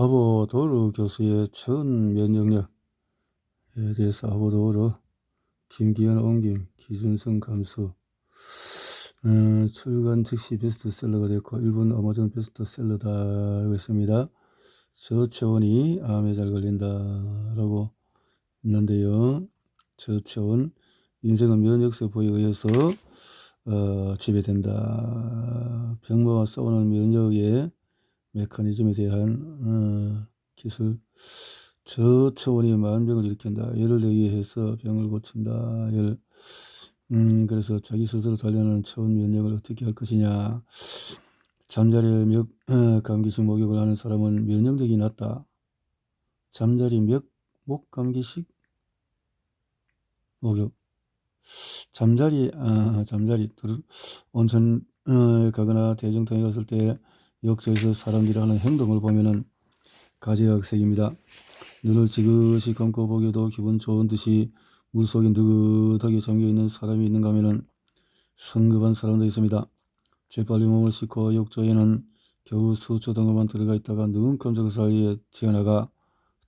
아보도르 교수의 처음 면역력에 대해서 아보도르, 김기현 옮김, 기준성 감수, 어, 출간 즉시 베스트셀러가 됐고 일본 어마존 베스트셀러다 라고 했습니다. 저체온이 암에 잘 걸린다라고 있는데요. 저체온 인생은 면역세포에 의해서 어, 지배된다. 병마와 싸우는 면역의 메커니즘에 대한 어, 기술 저 차원이 만병을 일으킨다. 열을 의해서 병을 고친다. 열. 음, 그래서 자기 스스로 단련하는 차원 면역을 어떻게 할 것이냐. 잠자리에 몇 어, 감기식 목욕을 하는 사람은 면역력이 낮다. 잠자리 몇 목 감기식 목욕. 잠자리 아 잠자리 온천 어, 가거나 대중통에 갔을 때 역사에서 사람들이 하는 행동을 보면은 가지각색입니다. 눈을 지그시 감고 보기에도 기분 좋은 듯이 물속에 느긋하게 잠겨있는 사람이 있는가 하면은 성급한 사람도 있습니다. 재빨리 몸을 씻고 욕조에는 겨우 수초 정도만 들어가 있다가 눈 깜짝 사이에 튀어나가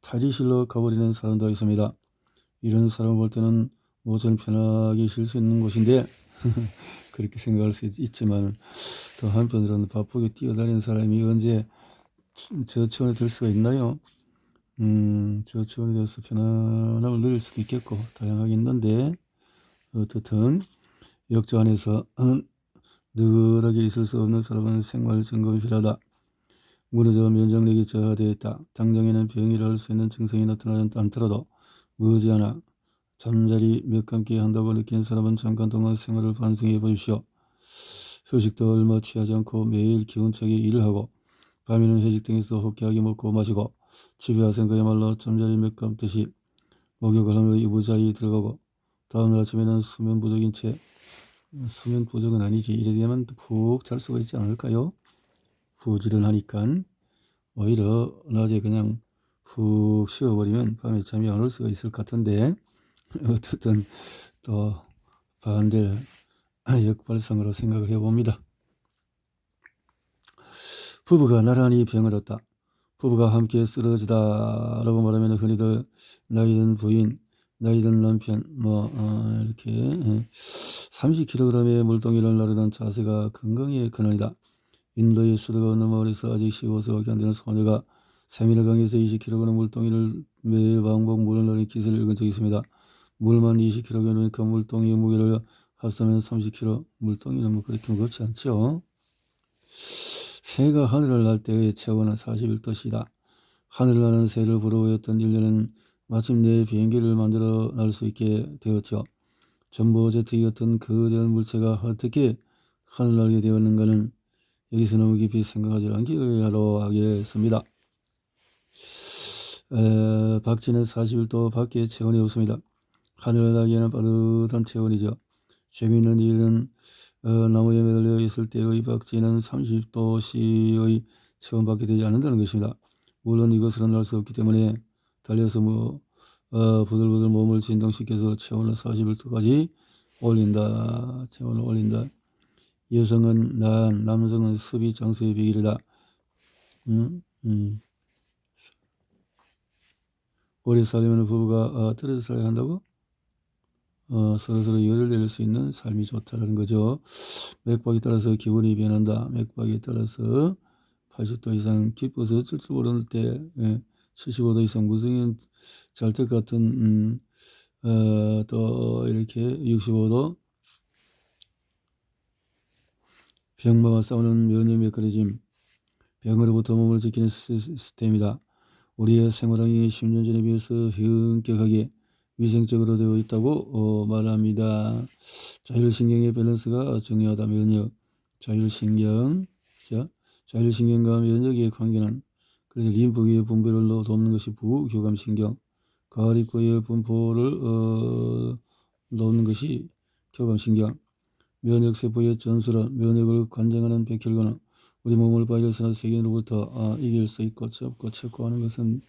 탈의실로 가버리는 사람도 있습니다. 이런 사람을 볼 때는 모전 편하게 쉴 수 있는 곳인데 그렇게 생각할 수 있, 지만 또 한편으로는 바쁘게 뛰어다니는 사람이 언제 저 차원에 들 수가 있나요? 음, 저 차원에 대해서 편안함을 누릴 수도 있겠고 다양하게 있는데 어떻든 역조 안에서 느긋하게 있을 수 없는 사람은 생활 점검이 필요하다. 무너져 면역력이 저하되어 있다. 당장에는 병이라 할 수 있는 증상이 나타나지 않더라도 머지않아 잠자리 몇 감기 한다고 느낀 사람은 잠깐 동안 생활을 반성해 보십시오. 휴식도 얼마 취하지 않고 매일 기운차게 일을 하고 밤에는 회식 등에서 호쾌하게 먹고 마시고 집에 와서는 그야말로 잠자리 몇 감듯이 목욕을 하며 이부자리에 들어가고 다음날 아침에는 수면 부족인 채 수면 부족은 아니지 이래 되면 푹 잘 수가 있지 않을까요? 부지런하니까 오히려 낮에 그냥 푹 쉬어버리면 밤에 잠이 안 올 수가 있을 것 같은데 어쨌든 또 반대 역발상으로 생각을 해봅니다. 부부가 나란히 병을 얻다. 부부가 함께 쓰러지다 라고 말하면 흔히들 나이든 부인, 나이든 남편, 뭐 어, 이렇게 30kg의 물동이를 나르는 자세가 건강의 근원이다. 인도의 수도가 마을에서 아직 15세밖에 안 되는 소녀가 세미를 강에서 20kg 물동이를 매일 방복 물을 넣는 기술을 읽은 적이 있습니다. 물만 20kg에 넣으니까 물동이의 무게를 합하면 30kg. 물동이는 뭐 그렇게 무겁지 않죠. 새가 하늘을 날 때의 체온은 41도시다. 하늘을 나는 새를 부러워했던 인류는 마침내 비행기를 만들어 날 수 있게 되었죠. 전보 제트기 같은 거대한 물체가 어떻게 하늘 날게 되었는가는 여기서 너무 깊이 생각하지 않기로 하겠습니다. 에, 박쥐는 41도 밖에 체온이 없습니다. 하늘을 날기에는 빠듯한 체온이죠. 재미있는 일은 어, 나무에 매달려 있을 때의 박쥐는 30도씨의 체온밖에 되지 않는다는 것입니다. 물론 이것으로 날수 없기 때문에 달려서 뭐 어, 부들부들 몸을 진동시켜서 체온을 41도까지 올린다. 체온을 올린다. 여성은 난, 남성은 습이 장수의 비결이다. 음, 음. 오래 살려면 부부가 어, 떨어져 살아야 한다고? 어, 서로서로 열을 내릴 수 있는 삶이 좋다는 거죠. 맥박에 따라서 기분이 변한다. 맥박에 따라서 80도 이상 기뻐서 줄 모르는 때 예, 75도 이상 무성인 잘될 같은 음, 어, 또 이렇게 65도 병마와 싸우는 면역 메커니즘 병으로부터 몸을 지키는 시스템이다. 우리의 생활환경이 10년 전에 비해서 현격하게 위생적으로 되어 있다고 어, 말합니다. 자율신경의 밸런스가 중요하다. 면역, 자율신경, 자, 자율신경과 면역의 관계는 그래서 림프계의 분배를 돕는 것이 부교감신경, 가리코의 분포를 어, 돕는 것이 교감신경, 면역세포의 전술은 면역을 관장하는 백혈관은 우리 몸을 바이러스나 세균으로부터 아, 이길 수 있고 접고 체크하는 것은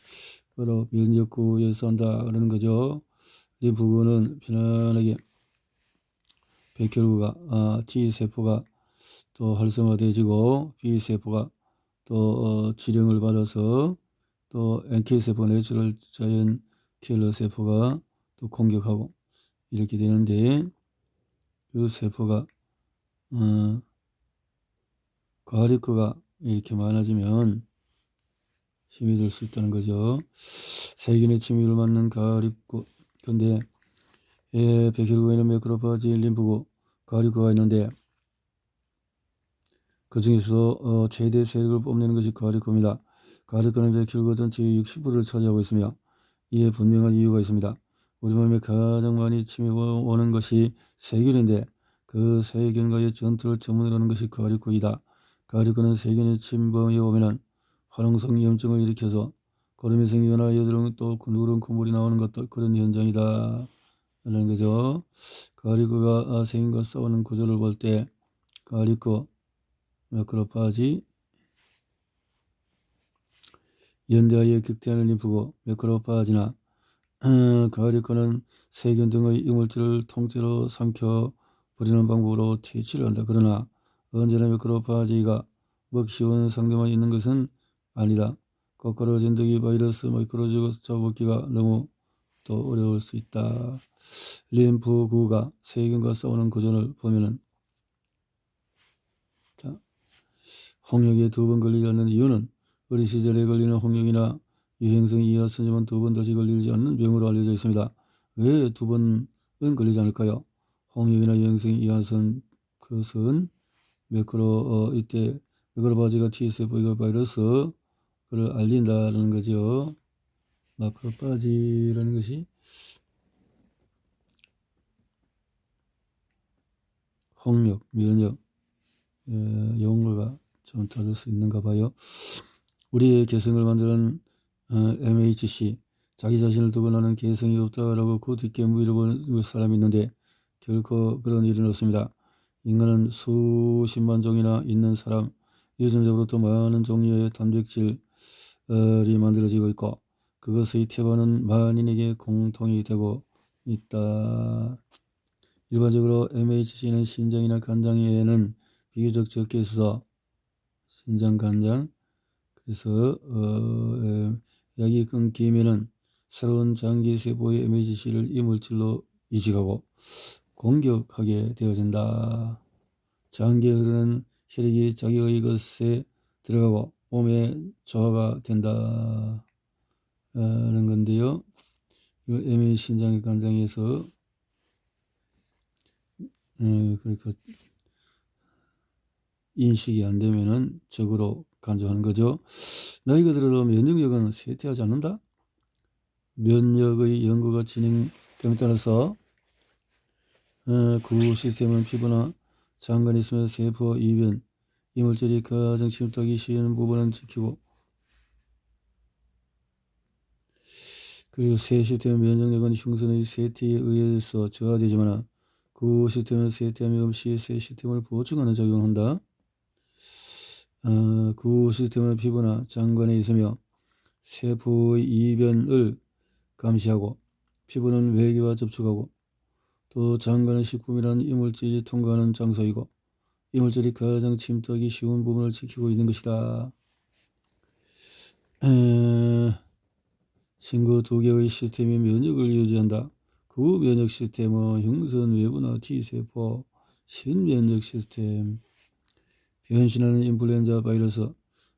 바로 면역구에서 한다 그러는 거죠. 이 부분은 편안하게 백혈구가 아, T세포가 또 활성화되어지고 B세포가 또 어, 지령을 받아서 또 NK세포 내추럴 자연 킬러 세포가 또 공격하고 이렇게 되는데 그 세포가 어, 과립구가 이렇게 많아지면 힘이 들 수 있다는 거죠. 세균의 침입을 막는 가립구. 근데 예, 백혈구에는 매크로파지, 림프구, 가립구가 있는데 그 중에서 어, 최대 세력을 뽐내는 것이 가립구입니다. 가립구는 백혈구 전체의 60%를 차지하고 있으며 이에 분명한 이유가 있습니다. 우리 몸에 가장 많이 침입 오는 것이 세균인데 그 세균과의 전투를 전문으로 하는 것이 가립구이다. 가립구는 세균의 침범에 오면은 화농성 염증을 일으켜서 거름이 생기거나 여드름 또 누런 콧물이 나오는 것도 그런 현상이다. 라는 거죠. 가리구가 생긴과 싸우는 구조를 볼 때 가리구, 매크로파지, 연대하여 극대하는 림프고 매크로파지나 가리구는 세균 등의 이물질을 통째로 삼켜 버리는 방법으로 퇴치를 한다. 그러나 언제나 매크로파지가 먹기 쉬운 상대만 있는 것은 아니다. 거꾸로 진드기 바이러스 마이크로즈가 잡기가 너무 또 어려울 수 있다. 림프구가 세균과 싸우는 구조를 보면은 자, 홍역에 두 번 걸리지 않는 이유는 어린 시절에 걸리는 홍역이나 유행성 이하선염은 두 번 다시 걸리지 않는 병으로 알려져 있습니다. 왜 두 번은 걸리지 않을까요? 홍역이나 유행성 이하선 그것은 매크로 어, 이때 매크로바지가 T세포 바이러스 그를 알린다는 거죠. 마크로파지라는 것이 홍역, 면역, 어, 영어가 좀 다를 수 있는가 봐요. 우리의 개성을 만드는 어, MHC, 자기 자신을 두고 나는 개성이 없다라고 그 뒷게 물어보는 사람이 있는데 결코 그런 일은 없습니다. 인간은 수십만 종이나 있는 사람, 유전적으로 또 많은 종류의 단백질, 이 만들어지고 있고 그것의 태반은 만인에게 공통이 되고 있다. 일반적으로 MHC는 신장이나 간장 외에는 비교적 적게 있어서 신장, 간장 그래서 어, 약이 끊기면은 새로운 장기 세포의 MHC를 이 물질로 이식하고 공격하게 되어진다. 장기에 흐르는 혈액이 자기의 것에 들어가고 몸에 저하가 된다는 건데요. 이거 신장의 간장에서 음, 그러니까 인식이 안 되면은 적으로 간주하는 거죠. 나이가 들어도 면역력은 쇠퇴하지 않는다. 면역의 연구가 진행됨에 따라서 어, 그 시스템은 피부나 장관이 있으면 세포 이변, 이물질이 가장 침투하기 쉬운 부분은 지키고 그리고 새 시스템의 면역력은 흉선의 세태에 의해서 저하되지만 그 시스템은 세태함이 없이 새 시스템을 보충하는 작용을 한다. 어, 그 시스템은 피부나 장관에 있으며 세포의 이변을 감시하고 피부는 외기와 접촉하고 또 장관은 식품이라는 이물질이 통과하는 장소이고 이 물질이 가장 침투하기 쉬운 부분을 지키고 있는 것이다. 에... 신구 두 개의 시스템이 면역을 유지한다. 그 면역 시스템은 흉선 외부나 T세포, 신면역 시스템, 변신하는 인플루엔자 바이러스,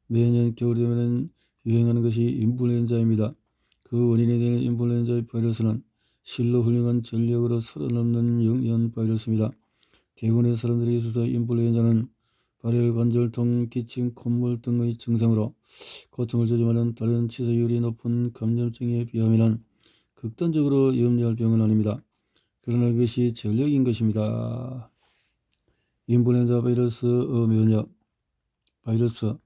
매년 겨울 되면 유행하는 것이 인플루엔자입니다. 그 원인이 되는 인플루엔자 바이러스는 실로 훌륭한 전력으로 살아남는 영양 바이러스입니다. 대부분의 사람들이 있어서 인플루엔자는 발열, 관절통, 기침, 콧물 등의 증상으로 고통을 조짐하는 다른 치사율이 높은 감염증에 비하면 극단적으로 염려할 병은 아닙니다. 그러나 그것이 전력인 것입니다. 인플루엔자 바이러스 어, 면역 바이러스 어,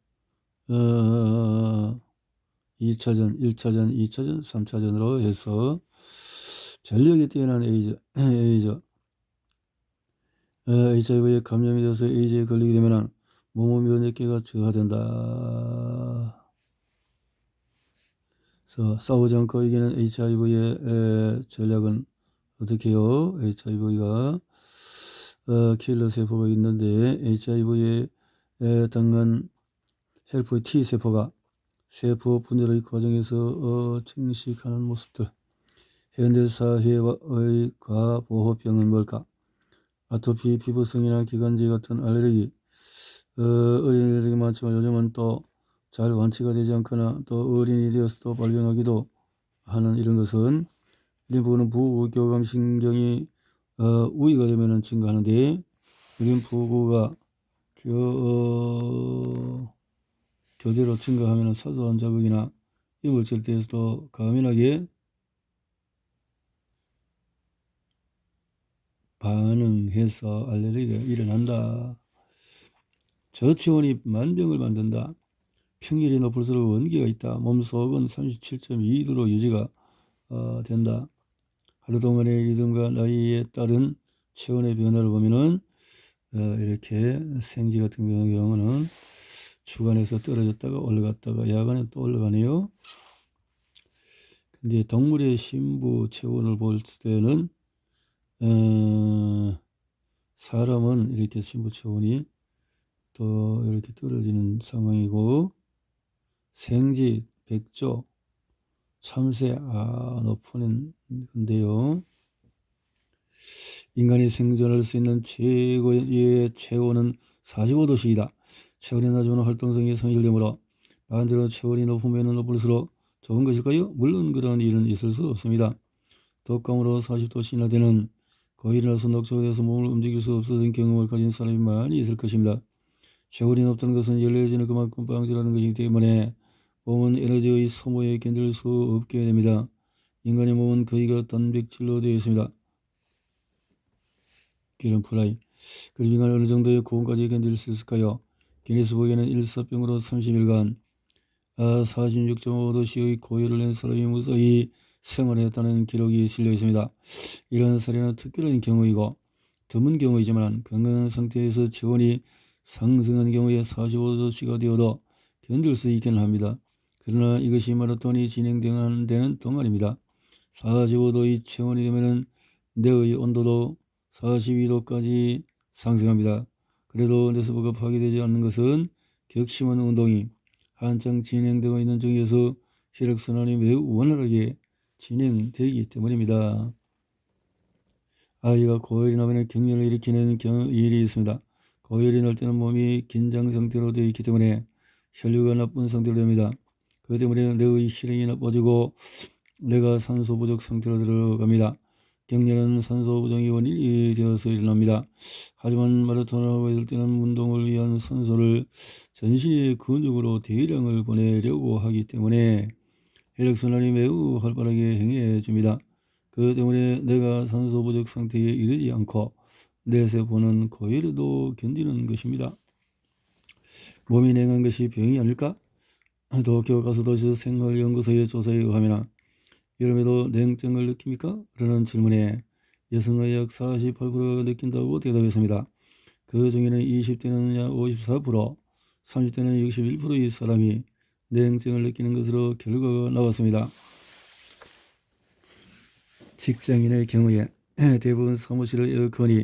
2차전, 1차전, 2차전, 3차전으로 해서 전력이 뛰어난 에이저, 에이저 HIV에 감염이 되어서 에이즈에 걸리게 되면 몸의 면역계가 저하된다. 그래서 싸우지 않고 이기는 HIV의 전략은 어떻게 해요? HIV가 어, 킬러 세포가 있는데 HIV에 당한 헬퍼 T 세포가 세포 분열의 과정에서 어, 증식하는 모습들. 현대 사회의 과보호병은 뭘까? 아토피, 피부성이나 기관지 같은 알레르기, 어, 어린이들에게 많지만 요즘은 또 잘 완치가 되지 않거나 또 어린이 되어서도 발병하기도 하는 이런 것은 림프는 부교감 신경이 어, 우위가 되면 증가하는데 림프구가 교, 어, 교대로 증가하면 사소한 자극이나 이물질 때에서도 가민하게 반응해서 알레르기가 일어난다. 저체온이 만병을 만든다. 평일이 높을수록 원기가 있다. 몸속은 37.2도로 유지가 어, 된다. 하루 동안의 리듬과 나이에 따른 체온의 변화를 보면은 어, 이렇게 생쥐 같은 경우는 주간에서 떨어졌다가 올라갔다가 야간에 또 올라가네요. 근데 동물의 신부 체온을 볼 때는 어, 사람은 이렇게 신부 체온이 또 이렇게 떨어지는 상황이고 생쥐, 백조, 참새 아 높은 건데요. 인간이 생존할 수 있는 최고의 체온은 45도씩이다. 체온이 낮으면 활동성이 상실되므로 반대로 체온이 높으면 높을수록 좋은 것일까요? 물론 그런 일은 있을 수 없습니다. 독감으로 40도씩이나 되는 거일이라서 녹초돼서 몸을 움직일 수 없어진 경험을 가진 사람이 많이 있을 것입니다. 체온이 높다는 것은 열려지는 그만큼 방지라는 것이기 때문에 몸은 에너지의 소모에 견딜 수 없게 됩니다. 인간의 몸은 거의가 단백질로 되어 있습니다. 기름 프라이. 그리고 인간 어느 정도의 고온까지 견딜 수 있을까요? 기네스북에는 일사병으로 30일간 아, 46.5도씨의 고열을 낸 사람이 무사히 생활했다는 기록이 실려 있습니다. 이런 사례는 특별한 경우이고 드문 경우이지만 건강한 상태에서 체온이 상승한 경우에 45도씨가 되어도 견딜 수 있기는 합니다. 그러나 이것이 마라톤이 진행되는 데는 동안입니다. 45도의 체온이 되면 뇌의 온도도 42도까지 상승합니다. 그래도 뇌세포가 파괴되지 않는 것은 격심한 운동이 한창 진행되고 있는 중에서 혈액순환이 매우 원활하게 진행되기 때문입니다. 아이가 고열이 나면 격렬을 일으키는 일이 있습니다. 고열이 날 때는 몸이 긴장 상태로 되어 있기 때문에 혈류가 나쁜 상태로 됩니다. 그 때문에 뇌의 실행이 나빠지고 뇌가 산소 부족 상태로 들어갑니다. 격렬한 산소 부정이 원인이 되어서 일어납니다. 하지만 마라톤을 하고 있을 때는 운동을 위한 산소를 전신의 근육으로 대량을 보내려고 하기 때문에 혈액순환이 매우 활발하게 행해집니다. 그 때문에 내가 산소 부족 상태에 이르지 않고 내 세포는 고열에도 견디는 것입니다. 몸이 냉한 것이 병이 아닐까? 도쿄 가수도시 생활연구소의 조사에 의하면 여름에도 냉증을 느낍니까? 라는 질문에 여성의 약 48%가 느낀다고 대답했습니다. 그 중에는 20대는 약 54%, 30대는 61%의 사람이 냉증을 느끼는 것으로 결과가 나왔습니다. 직장인의 경우에 대부분 사무실의 에어컨이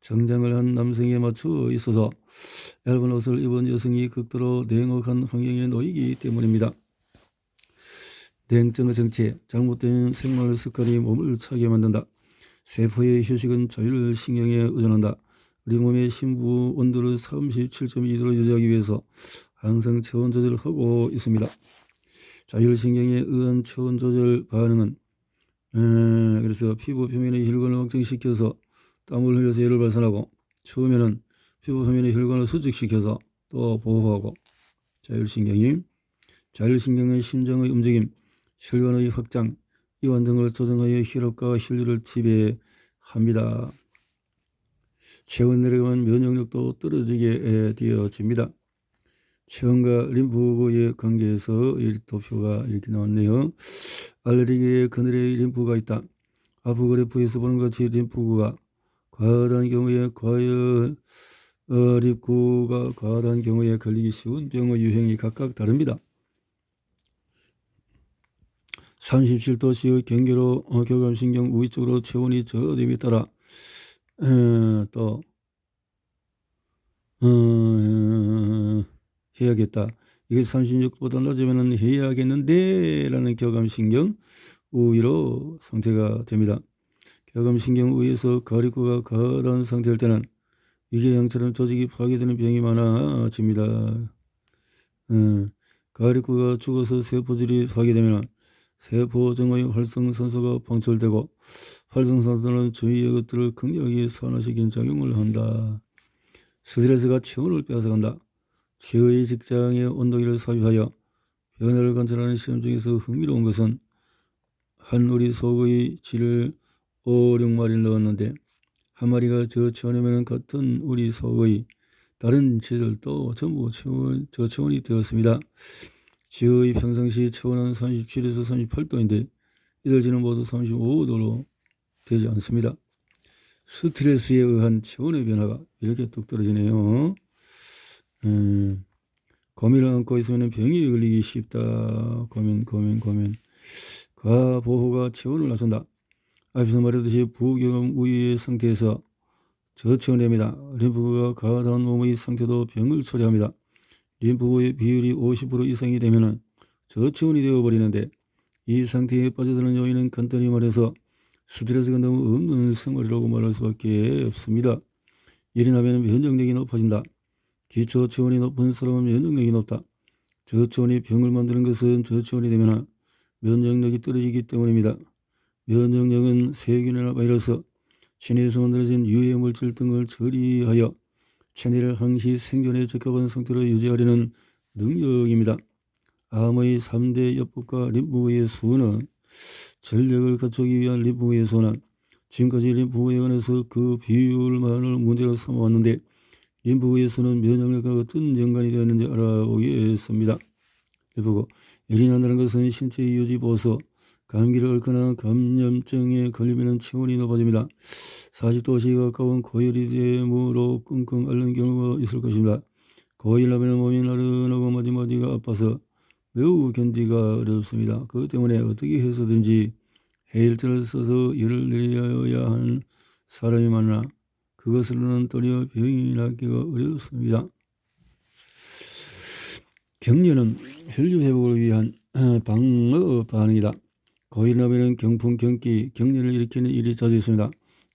정장을 한 남성에 맞춰 있어서 얇은 옷을 입은 여성이 극도로 냉혹한 환경에 놓이기 때문입니다. 냉증의 정체, 잘못된 생활 습관이 몸을 차게 만든다. 세포의 휴식은 자율신경에 의존한다. 우리 몸의 심부 온도를 37.2도로 유지하기 위해서 항상 체온 조절을 하고 있습니다. 자율신경에 의한 체온 조절 반응은 에, 그래서 피부 표면의 혈관을 확장시켜서 땀을 흘려서 열을 발산하고 추우면은 피부 표면의 혈관을 수축시켜서 또 보호하고 자율신경이 자율신경의 심장의 움직임, 혈관의 확장, 이완 등을 조정하여 혈압과 혈류를 지배합니다. 체온 내려가면 면역력도 떨어지게 되어집니다. 체온과 림프구의 관계에서 이 도표가 이렇게 나왔네요. 알레르기에 그늘에 림프가 있다. 아프 그래프에서 보는 같이 림프구가 과다한 경우에 과열 어, 림프가 과다한 경우에 걸리기 쉬운 병의 유형이 각각 다릅니다. 37도씨의 경계로 어, 교감신경 우위 쪽으로 체온이 저됨에 따라 에, 또 어, 해야겠다. 이게 36보다 낮으면 해야겠는데 라는 교감신경 우위로 상태가 됩니다. 교감신경 우위에서 가리구가 가라앉은 상태일 때는 이게 양처럼 조직이 파괴되는 병이 많아집니다. 음, 가리구가 죽어서 세포질이 파괴되면 세포정의 활성산소가 방출되고 활성산소는 주위의 것들을 극력히 산화시키는 작용을 한다. 스트레스가 체온을 빼앗아간다. 지의 직장의 온도계를 삽입하여 변화를 관찰하는 시험 중에서 흥미로운 것은 한 우리 속의 질을 5, 6마리를 넣었는데 한 마리가 저 체온이면 같은 우리 속의 다른 질들도 전부 체온, 저 체온이 되었습니다. 지의 평상시 체온은 37에서 38도인데 이들 지는 모두 35도로 되지 않습니다. 스트레스에 의한 체온의 변화가 이렇게 뚝 떨어지네요. 음, 고민을 안고 있으면 병이 걸리기 쉽다. 고민, 고민, 고민. 과 보호가 체온을 낮춘다. 앞에서 말했듯이 부경험 우위의 상태에서 저체온됩니다. 림프가 가다운 몸의 상태도 병을 처리합니다. 림프의 비율이 50% 이상이 되면 저체온이 되어버리는데 이 상태에 빠져드는 요인은 간단히 말해서 스트레스가 너무 없는 생활이라고 말할 수밖에 없습니다. 일이 나면 면역력이 높아진다. 기초 체온이 높은 사람은 면역력이 높다. 저체온이 병을 만드는 것은 저체온이 되면 면역력이 떨어지기 때문입니다. 면역력은 세균이나 바이러스, 체내에서 만들어진 유해 물질 등을 처리하여 체내를 항시 생존에 적합한 상태로 유지하려는 능력입니다. 암의 3대 여법과 림프의 수는 전력을 갖추기 위한 림프의 수는 지금까지 림프에 관해서 그 비율만을 문제로 삼아왔는데 림프의 수는 면역력과 어떤 연관이 되었는지 알아보겠습니다. 림프고 열이 난다는 것은 신체 유지 보수, 감기를 앓거나 감염증에 걸리면 체온이 높아집니다. 40도씨 가까운 고열이 되므로 끙끙 앓는 경우가 있을 것입니다. 고열하면 몸이 나른하고 마디마디가 아파서 매우 견디가 어렵습니다. 그것 때문에 어떻게 해서든지 해일제를 써서 열을 내려야 하는 사람이 많으나 그것으로는 도리어 병이 낫기가 어렵습니다. 격려는 혈류 회복을 위한 방어 반응이다. 고열나면 경풍, 경기, 격려를 일으키는 일이 자주 있습니다.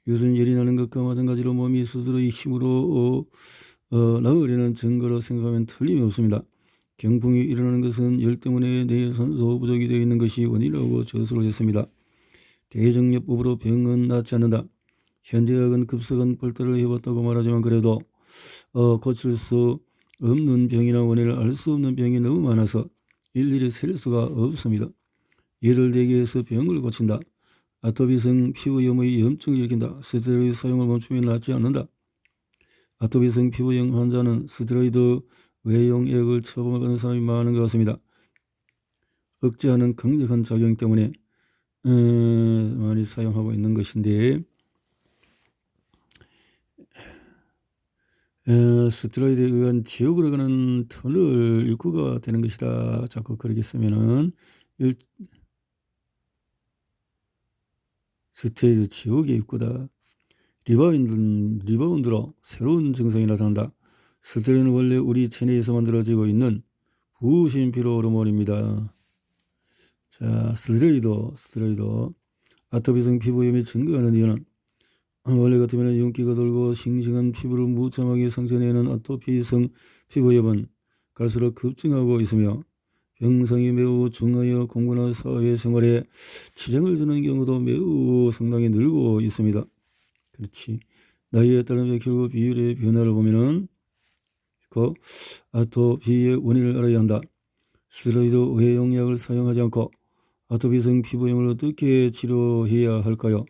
이것은 열이 나는 것과 마찬가지로 몸이 스스로의 힘으로 어, 어, 나으려는 증거로 생각하면 틀림이 없습니다. 경풍이 일어나는 것은 열 때문에 내 산소 부족이 되어 있는 것이 원인이라고 저술을 했습니다. 대정요법으로 병은 낫지 않는다. 현대학은 급속한 발달을 해봤다고 말하지만 그래도 어, 고칠 수 없는 병이나 원인을 알 수 없는 병이 너무 많아서 일일이 셀 수가 없습니다. 예를 들게 해서 병을 고친다. 아토피성 피부염의 염증을 일으킨다. 스테로이드 사용을 멈추면 낫지 않는다. 아토피성 피부염 환자는 스테로이드 외용약을 처방받는 사람이 많은 것 같습니다. 억제하는 강력한 작용 때문에 에, 많이 사용하고 있는 것인데 에, 스테로이드에 의한 지옥으로 가는 터널 입구가 되는 것이다. 자꾸 그렇게 쓰면은 일, 스테이드 지옥의 입구다. 리바운드, 리바운드로 새로운 증상이 나타난다. 스테로이드는 원래 우리 체내에서 만들어지고 있는 부신피로 호르몬입니다. 자, 스테로이드, 스테로이드. 아토피성 피부염이 증가하는 이유는 원래 같으면 윤기가 돌고 싱싱한 피부를 무참하게 상처내는 아토피성 피부염은 갈수록 급증하고 있으며 병상이 매우 중하여 공부나 사회생활에 지장을 주는 경우도 매우 상당히 늘고 있습니다. 그렇지. 나이에 따르면 결국 비율의 변화를 보면은 그 아토피의 원인을 알아야 한다. 스테로이드 외용약을 사용하지 않고 아토피성 피부염을 어떻게 치료해야 할까요?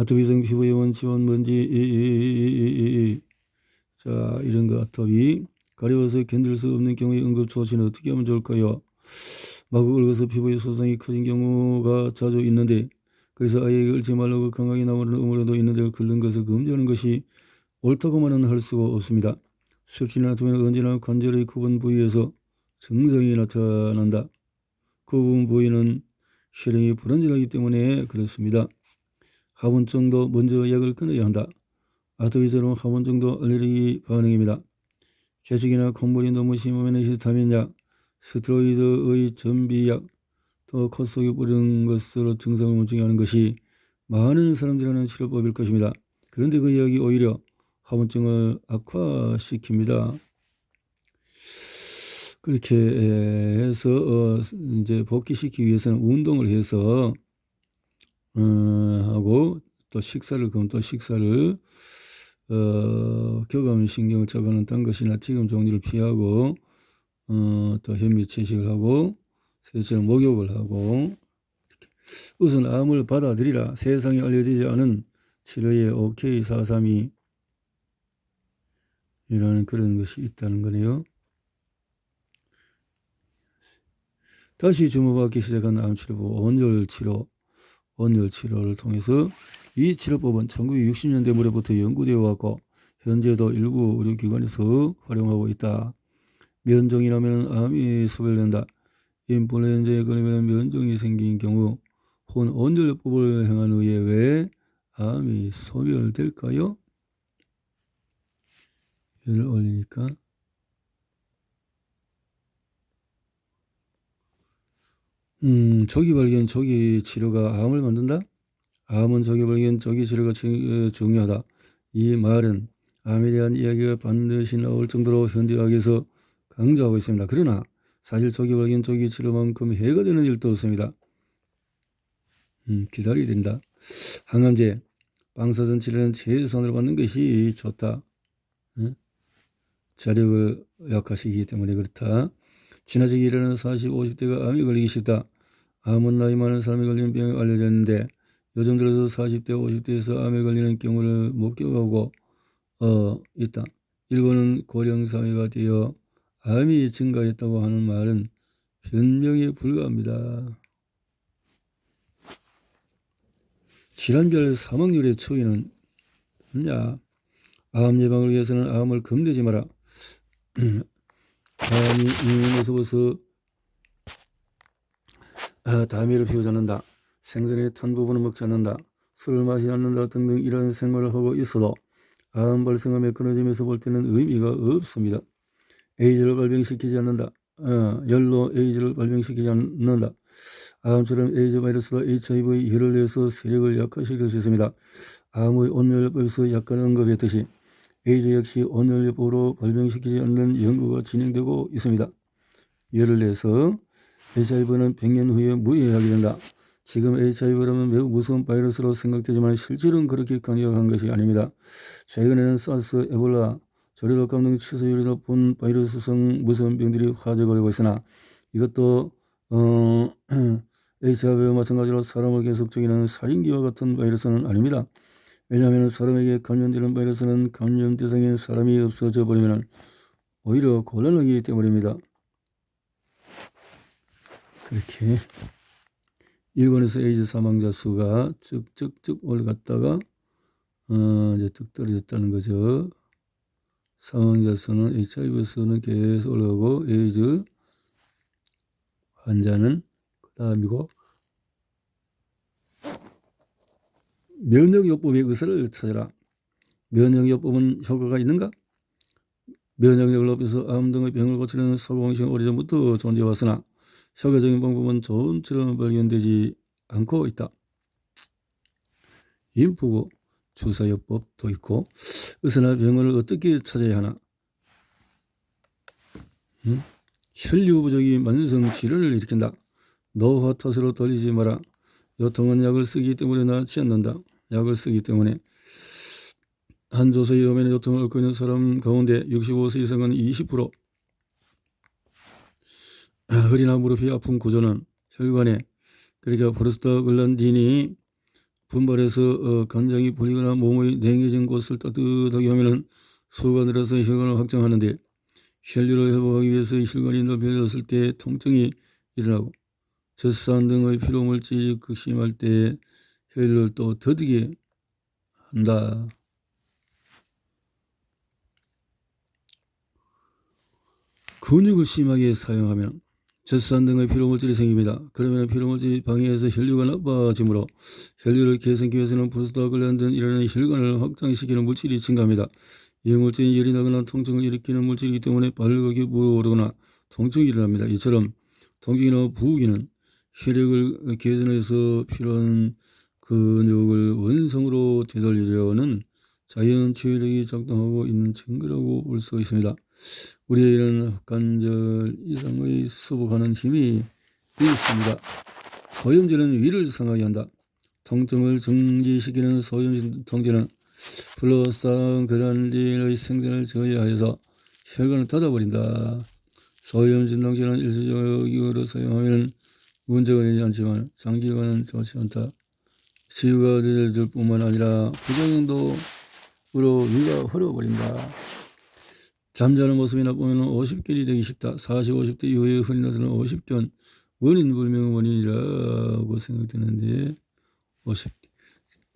아토피성 피부염은 지원 먼지 자 이런 거 아토피 가려워서 견딜 수 없는 경우에 응급 조치는 어떻게 하면 좋을까요? 마구 긁어서 피부에 소상이 커진 경우가 자주 있는데 그래서 아이에게 긁지 말라고 강하게 나오는 어머니도 있는데 긁는 것을 금지하는 것이 옳다고만은 할 수가 없습니다. 쉽지는 않다면 언제나 관절의 구분 부위에서 증상이 나타난다. 구분 부위는 혈행이 불안정하기 때문에 그렇습니다. 하분 정도 먼저 약을 끊어야 한다. 아토피처럼 하분 정도 알레르기 반응입니다. 채식이나 콧물이 너무 심하면 히스타민 약, 스테로이드의 전비약, 또콧 속에 뿌리는 것으로 증상을 멈추게 하는 것이 많은 사람들이 하는 치료법일 것입니다. 그런데 그 약이 오히려 하원증을 악화시킵니다. 그렇게 해서 어 이제 복귀시키기 위해서는 운동을 해서 어 하고 또 식사를 그럼 또 식사를 어 교감 신경을 잡아는 딴 것이나 튀김 종류를 피하고 어 또 현미 채식을 하고 셋째는 목욕을 하고 우선 암을 받아들이라 세상에 알려지지 않은 치료의 OK 432 이라는 그런 것이 있다는 거네요. 다시 주목받기 시작한 암치료법 온열 치료, 온열 치료를 통해서 이 치료법은 1960년대 무렵부터 연구되어 왔고 현재도 일부 의료기관에서 활용하고 있다. 면종이 나면 암이 소멸된다. 인플루엔자에 걸리면 면종이 생긴 경우 혹은 온열요법을 행한 후에 왜 암이 소멸될까요? 열을 올리니까 음, 조기 발견, 조기 치료가 암을 만든다? 암은 조기 발견, 조기 치료가 중- 중요하다. 이 말은 암에 대한 이야기가 반드시 나올 정도로 현대학에서 강조하고 있습니다. 그러나 사실 조기 발견, 조기 치료만큼 해가 되는 일도 없습니다. 음, 기다려야 된다. 항암제, 방사선 치료는 최선을 받는 것이 좋다. 응? 자력을 약화시키기 때문에 그렇다. 지나치게 일하는 40, 50대가 암에 걸리기 쉽다. 암은 나이 많은 사람이 걸리는 병이 알려졌는데 요즘 들어서 40대, 50대에서 암에 걸리는 경우를 목격하고 어, 있다. 일본은 고령 사회가 되어 암이 증가했다고 하는 말은 변명에 불과합니다. 질환별 사망률의 추이는 뭐냐? 암 예방을 위해서는 암을 겁내지 마라. 암이 있는 모습에서 아, 담배를 피우지 않는다. 생전에 탄 부분을 먹지 않는다. 술을 마시지 않는다 등등 이런 생활을 하고 있어도 암 발생함에 끊어짐에서 볼 때는 의미가 없습니다. 에이즈를 발병시키지 않는다. 어, 열로 에이즈를 발병시키지 않는다. 암처럼 에이즈 바이러스도 HIV 혈을 내서 세력을 약화시킬 수 있습니다. 암의 온열법에서 약간 언급했듯이 에이즈 역시 온열법으로 발병시키지 않는 연구가 진행되고 있습니다. 열을 내서 HIV는 100년 후에 무해하게 된다. 지금 HIV라면 매우 무서운 바이러스로 생각되지만 실제로는 그렇게 강력한 것이 아닙니다. 최근에는 사스, 에볼라, 조류독 감 등 치수율이 높은 바이러스성 무서운 병들이 화제가 되고 있으나 이것도 어, HIV와 마찬가지로 사람을 계속 죽이는 살인기와 같은 바이러스는 아닙니다. 왜냐하면 사람에게 감염되는 바이러스는 감염 대상인 사람이 없어져 버리면 오히려 곤란하기 때문입니다. 그렇게 일본에서 에이즈 사망자 수가 쭉쭉쭉 올갔다가 어 이제 뚝 떨어졌다는 거죠. 사망자 수는 HIV 수는 계속 올라가고 에이즈 환자는 그 다음이고 면역요법의 의사를 찾아라. 면역요법은 효과가 있는가? 면역력을 높여서 암 등의 병을 고치는 소방식은 오래전부터 존재해왔으나 효과적인 방법은 처음처럼 발견되지 않고 있다. 인프고 주사요법도 있고 의사나 병원을 어떻게 찾아야 하나? 음? 혈류 부족이 만성 질환을 일으킨다. 노화 탓으로 돌리지 마라. 요통은 약을 쓰기 때문에 낫지 않는다. 약을 쓰기 때문에 한 조사에 의하면 요통을 앓고 있는 사람 가운데 65세 이상은 20% 허리나 무릎이 아픈 구조는 혈관에 그러니까 프로스타글란딘이 분발해서 어, 간장이 불리거나 몸의 냉해진 곳을 따뜻하게 하면은 수가 늘어서 혈관을 확장하는데 혈류를 회복하기 위해서 혈관이 넓혀졌을 때 통증이 일어나고 젖산 등의 피로물질이 극심할 때 혈류를 또 더디게 한다. 근육을 심하게 사용하면 젖산 등의 피로물질이 생깁니다. 그러면 피로물질이 방해해서 혈류가 나빠지므로 혈류를 개선하기 위해서는 프로스타글란딘이라는 혈관을 확장시키는 물질이 증가합니다. 이 물질이 열이 나거나 통증을 일으키는 물질이기 때문에 발각이 오르거나 통증이 일어납니다. 이처럼 통증이나 부기는 혈액을 개선해서 필요한 근육을 원성으로 되돌리려는 자연 치유력이 작동하고 있는 증거라고 볼 수가 있습니다. 우리의 이런 관절 이상의 수복하는 힘이 있습니다. 소염제는 위를 상하게 한다. 통증을 정지시키는 소염 통제는 플로상 그란딘의 생산을 저해하여서 혈관을 닫아버린다. 소염 진통제는 일시적으로 사용하면 문제가 되지 않지만 장기간은 좋지 않다. 치유가 늦어질 뿐만 아니라 부작용도로 위가 흐려버린다. 잠자는 모습이나 보면 50견이 되기 쉽다. 40, 50대 이후에 흔히 나타나는 50견 원인 불명 원인이라고 생각되는데 50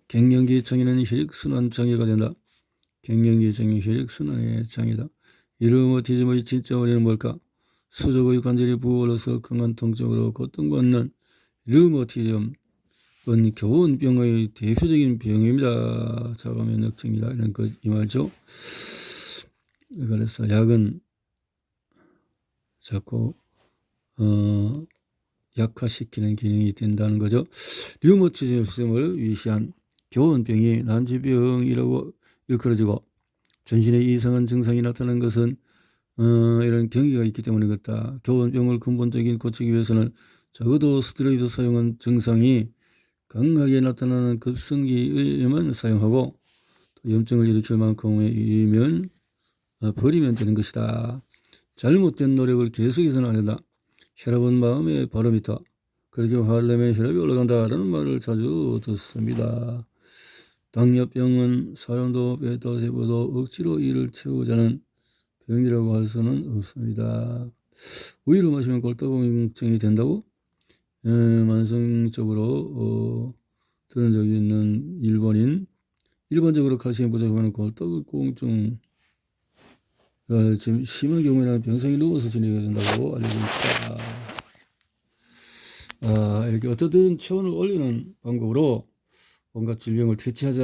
갱년기 장애는 혈액순환 장애가 된다. 갱년기 장애 혈액순환의 장애다. 이 류마티즘의 진짜 원인은 뭘까? 수족의 관절이 부어올라서 강한 통증으로 고통받는 류마티즘 은 교원병의 대표적인 병입니다. 자가면역증이다 이런 것이 말이죠. 그래서 약은 자꾸 어, 약화시키는 기능이 된다는 거죠. 류마티즘을 위시한 교원병이 난치병이라고 일컬어지고 전신에 이상한 증상이 나타나는 것은 어, 이런 경기가 있기 때문에 그렇다. 교원병을 근본적인 고치기 위해서는 적어도 스테로이드 사용한 증상이 강하게 나타나는 급성기에만 사용하고 또 염증을 일으킬 만큼이면 어, 버리면 되는 것이다. 잘못된 노력을 계속해서는 안 된다. 혈압은 마음의 바로미터. 그렇게 내면 혈압이 올라간다라는 말을 자주 듣습니다. 당뇨병은 사람도 베타 세포도 억지로 이를 채우자는 병이라고 할 수는 없습니다. 우유를 마시면 골다공증이 된다고? 에, 만성적으로 어, 들은 적이 있는 일본인 일반적으로 칼슘 부족하면 골다공증 지금 심한 경우에는 병상에 누워서 지내게 된다고 알려져 있다. 아, 이렇게 어떻든 체온을 올리는 방법으로 뭔가 질병을 퇴치하자